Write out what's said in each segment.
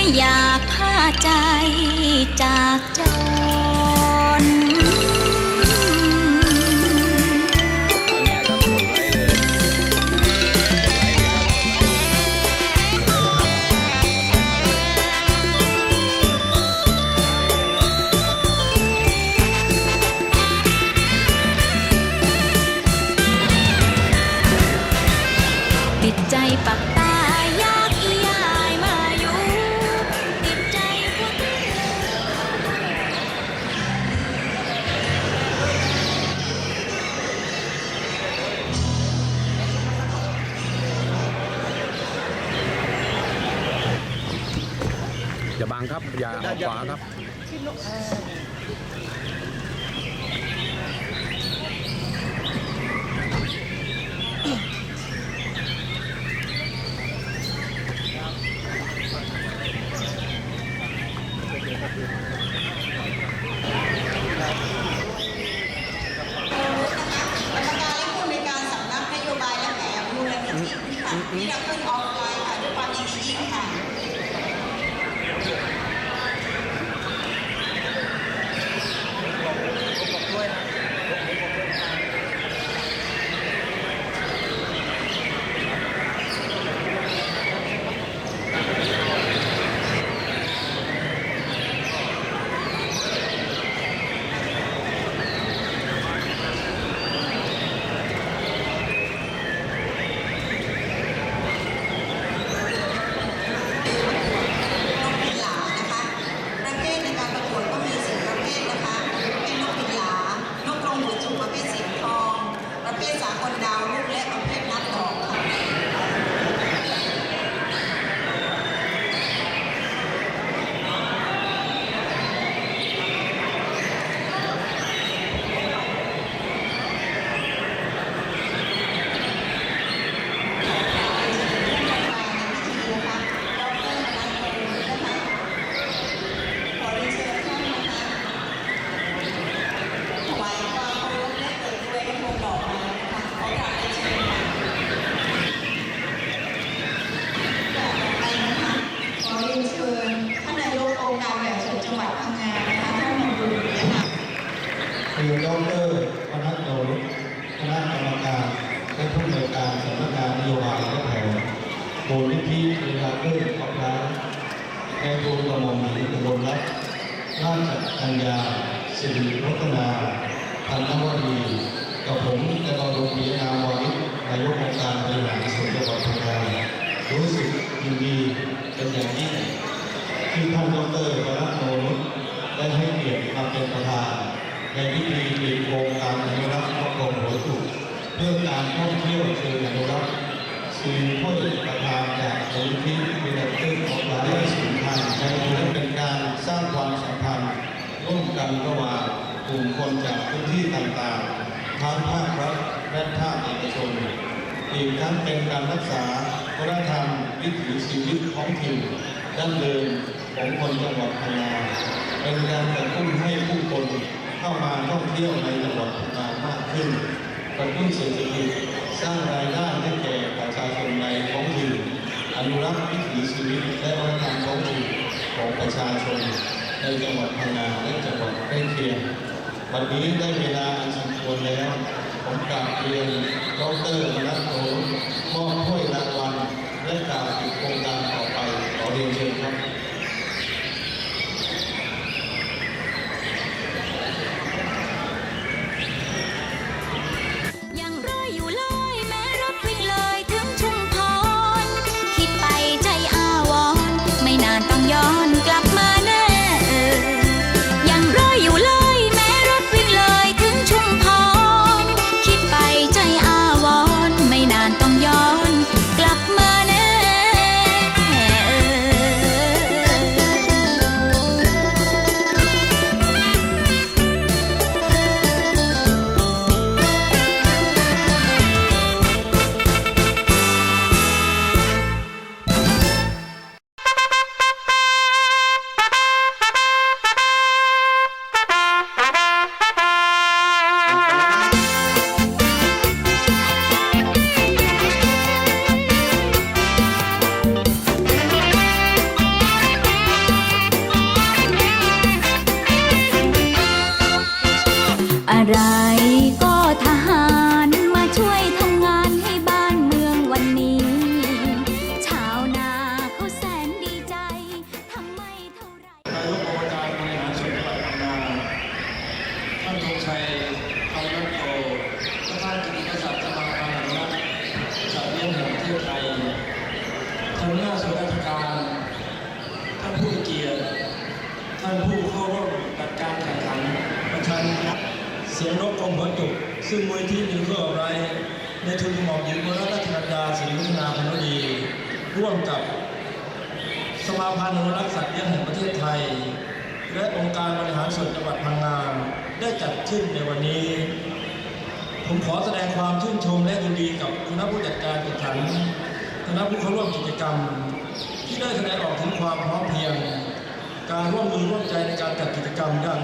ไม่อยากพาใจจากเจ้าางครับ อย่าออกขวาครับ กรรมการและผู้ในวยการสำนักนโยบายและแผนมูลนิธิค่ะที่เราขึ้นออฟไลน์ค่ะด้วยความยินดียิ่งค่ะ นกพิลานะคะ ประเภทในการประกวดก็มีสี่ประเภทนะคะ เป็นนกพิลานกกรงหัวจุกประเภทเสียงทอง ประเภทสากลดาวลูกและประเภทนัดดอกค่ะ ขอเรียนเชิญท่านนะคะถวายความเคารพและเปิดด้วยกระทงดอกไม้นะคะขอกราบเรียนเชิญค่ะต่อไปนะคะขอเรียนเชิญท่านนายกองค์การแบบส่วนจังหวัดพังงานะคะท่านมงคลนะคะ คือดรวนัทโดรุคณะกรรมการและผู้อำนวยการสำนักงานนโยบายและแผน มูลนิธิเวลาเกิดขอบร้านในทูลกม่อมหญิงอุบลรัตน์ราชกัญญาสิริรัตนาพันธวดีกับผมจะรอนรงปีนามวานิชนายกองค์การบริหารส่วนจังหวัดพังงารู้สึกยินดีเป็นอย่างยิ่งที่ท่านดรวรัตน์โนรุได้ให้เกียรติมาเป็นประธานในพิธีปิดโครงการอนุรักษ์นกกรงหัวจุกเพื่อการท่องเที่ยวเชิงอนุรักษ์ สื่อผู้ประธานจากมูลนิธิวิลเตอร์ของหลายสิ่งทางในถือเป็นการสร้างความสัมพันธ์ร่วมกันระหว่างกลุ่มคนจากพื้นที่ต่างๆทั้งภาครัฐและภาคเอกชนอีกทั้งเป็นการรักษาวัฒนธรรมวิถีชีวิตท้องถิ่นดั้งเดิมของคนจังหวัดพังงาเป็นการกระตุ้นให้ผู้คนเข้ามาท่องเที่ยวในจังหวัดพังงามากขึ้นกระตุ้นเศรษฐกิจ สร้างรายได้ให้แก่ประชาชนในท้องถิ่นอนุรักษ์วิถีชีวิตและวัฒนธรรมท้องถิ่นของประชาชนในจังหวัดพังงาและจังหวัดใกล้เคียงวันนี้ได้เวลาอันสมควรแล้วผมกราบเรียนดรมนัทโถมอบถ้วยรางวัลและกล่าวถึงโครงการ สียงนกกองหัวจุกซึ่งมูลที่มีเพื่ออะไรในทุนหมอมหญิงวรรัตนดาศรีวัฒนาพนดีร่วมกับสมาพันธ์อนุรักษ์สัตว์เลี้ยงแห่งประเทศไทย และองค์การบริหารส่วนจังหวัดพังงาได้จัดขึ้นในวันนี้ ผมขอแสดงความชื่นชมและยินดีกับคณะผู้จัดการแข่งขันคณะผู้เข้าร่วมกิจกรรม ที่ได้แสดงออกถึงความพร้อมเพียง การร่วมมือร่วมใจในการจัดกิจกรรมดัง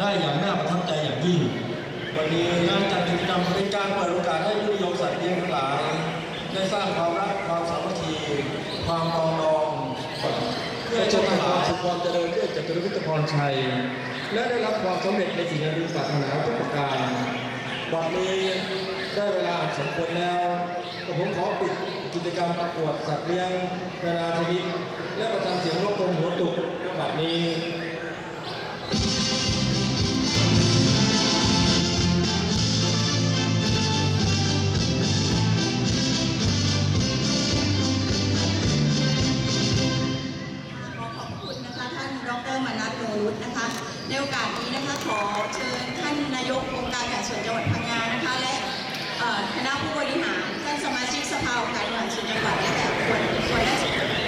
ได้อย่างน่าประทับใจอย่างยิ่ง วันนี้งานจัดกิจกรรมเป็นการเปิดโอกาสให้ผู้นิยมสัตว์เลี้ยงทั้งหลาย ได้สร้างความรักความสามัคคี ความปรองดองเพื่อจะทำความสุขความเจริญด้วยจตุรวิทยพรชัย และได้รับความสำเร็จในสิ่งอันพึงปรารถนาทุกประการบัดนี้ได้เวลาสมควรแล้วผมขอปิดกิจกรรมประกวดสัตว์เลี้ยงนานาชนิดและประจำเสียงนกกรงหัวตุกบัดนี้ นนะคะ ในโอกาสนี้นะคะขอเชิญท่านนายกองค์การแข่งส่วนจังหวัดพังงานะคะ และคณะผู้บริหารท่านสมาชิกสภาองค์การแหารส่วนจังหวัดและแต่คนส่วนราชการ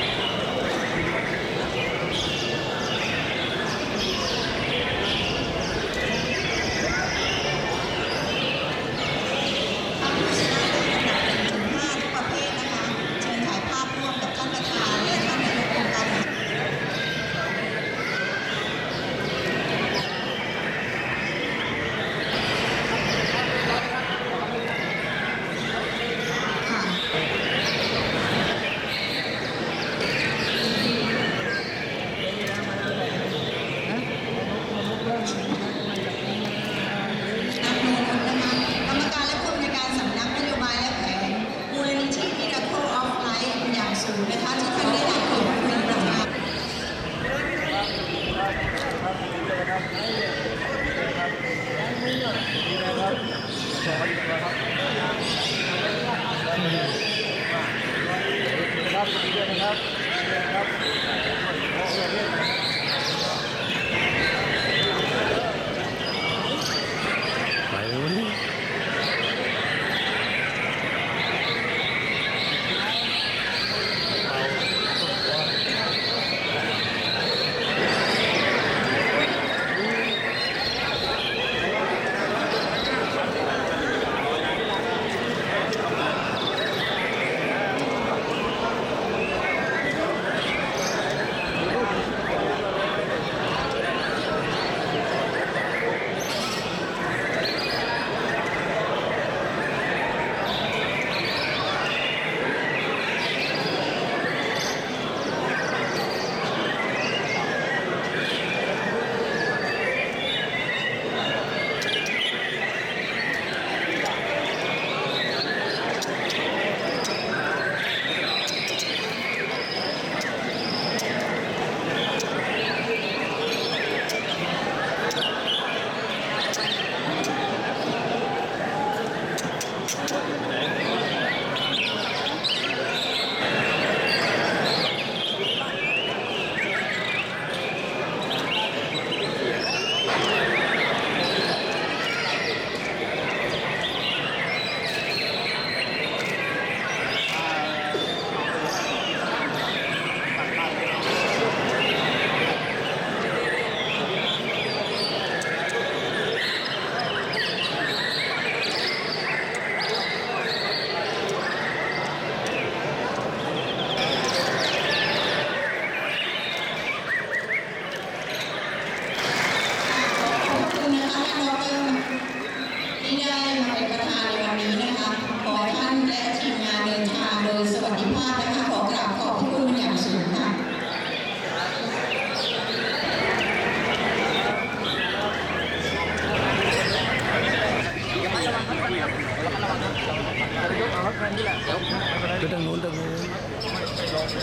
ก็อทางนู้นทางนู้น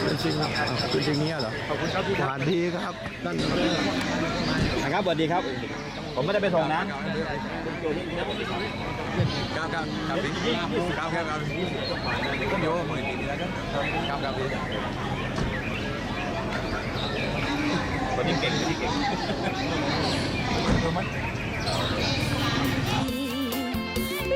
เป็นจริงอะเป็นจริงเนี้ยเหรอขสวัสดีครับนั่นนะครับสวัสดีครับ ผมก็จะไปส่งนะครับคนนี้เก่งคนนี้เก่ง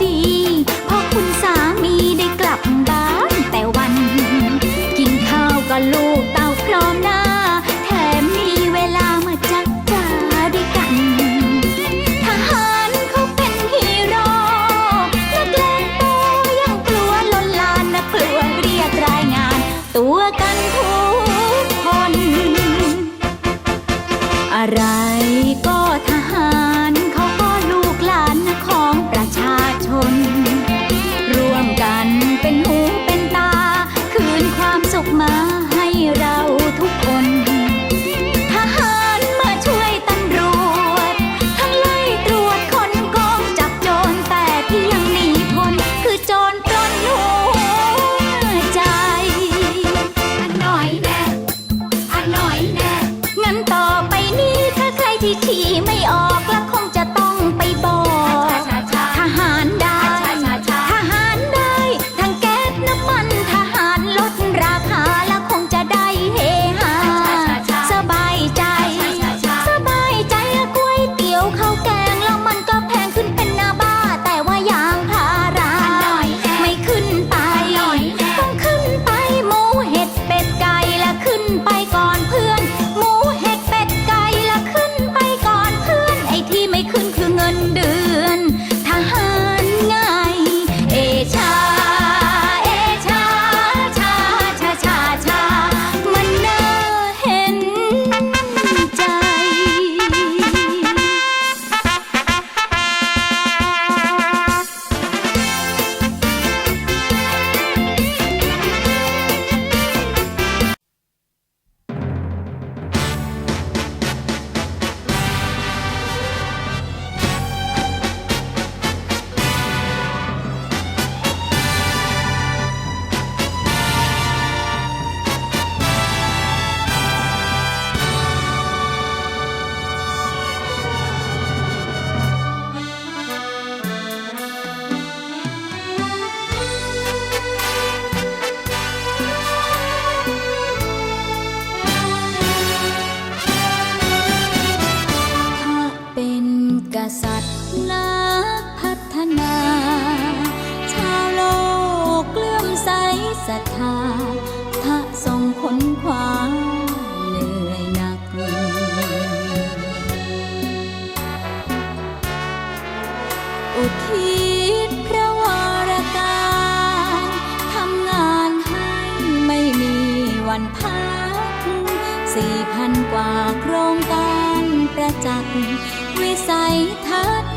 ti. อุทิศพระวรกายทำงานให้ไม่มีวันพักสี่พันกว่าโครงการประจักษ์วิสัยทัศน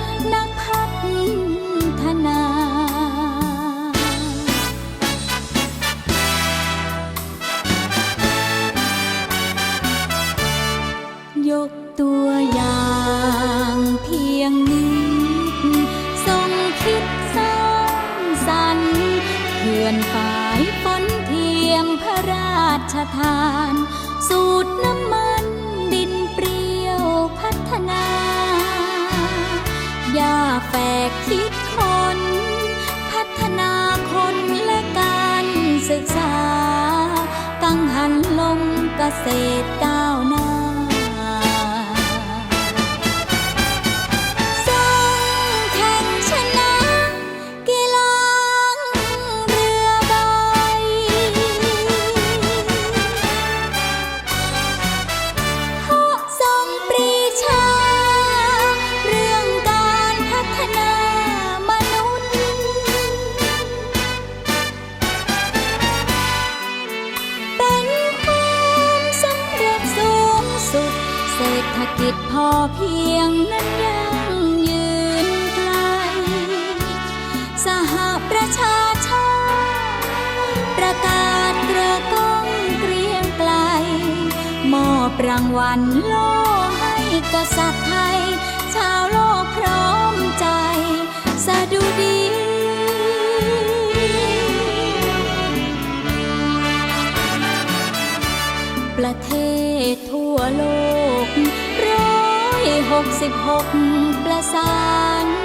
caseta. จิตพอเพียงนั้นยังยืนไกล สหประชาชาติประกาศกระก้องเกรียงไกล มอบรางวัลโลให้กษัตริย์ กสิบหกประสาน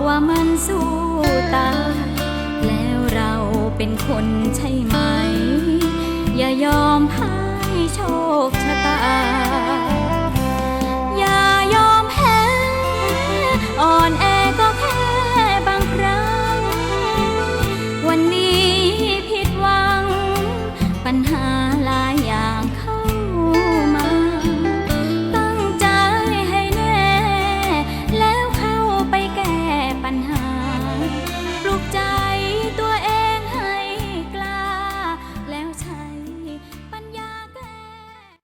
กว่ามันสู้ตายแล้วเราเป็นคนใช่ไหม อย่ายอมพ่าโชคชะตา อย่ายอมแพ้อ่อนแอก็แค่บางครั้ง วันนี้ผิดหวังปัญหา